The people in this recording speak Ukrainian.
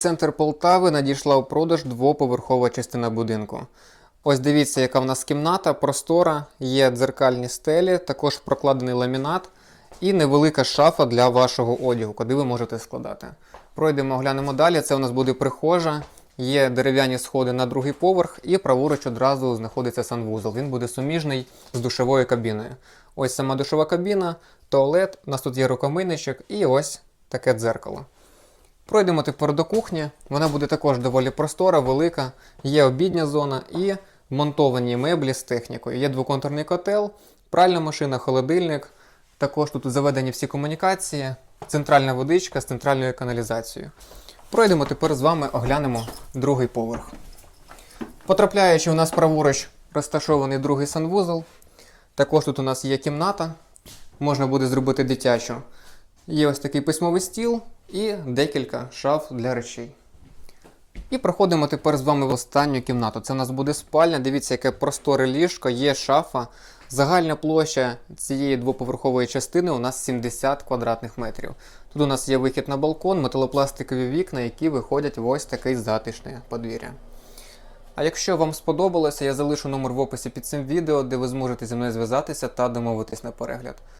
Центр Полтави надійшла у продаж двоповерхова частина будинку. Ось дивіться, яка в нас кімната, простора, є дзеркальні стелі, також прокладений ламінат і невелика шафа для вашого одягу, куди ви можете складати. Пройдемо, оглянемо далі. Це у нас буде прихожа, є дерев'яні сходи на другий поверх, і праворуч одразу знаходиться санвузол. Він буде суміжний з душовою кабіною. Ось сама душова кабіна, туалет, у нас тут є рукомийничок і ось таке дзеркало. Пройдемо тепер до кухні. Вона буде також доволі простора, велика. Є обідня зона і монтовані меблі з технікою. Є двоконтурний котел, пральна машина, холодильник. Також тут заведені всі комунікації, центральна водичка з центральною каналізацією. Пройдемо тепер з вами, оглянемо другий поверх. Потрапляючи у нас праворуч розташований другий санвузол. Також тут у нас є кімната, можна буде зробити дитячу. Є ось такий письмовий стіл і декілька шаф для речей. І проходимо тепер з вами в останню кімнату. Це у нас буде спальня. Дивіться, яке просторе ліжко, є шафа. Загальна площа цієї двоповерхової частини у нас 70 квадратних метрів. Тут у нас є вихід на балкон, металопластикові вікна, які виходять в ось такий затишне подвір'я. А якщо вам сподобалося, я залишу номер в описі під цим відео, де ви зможете зі мною зв'язатися та домовитись на перегляд.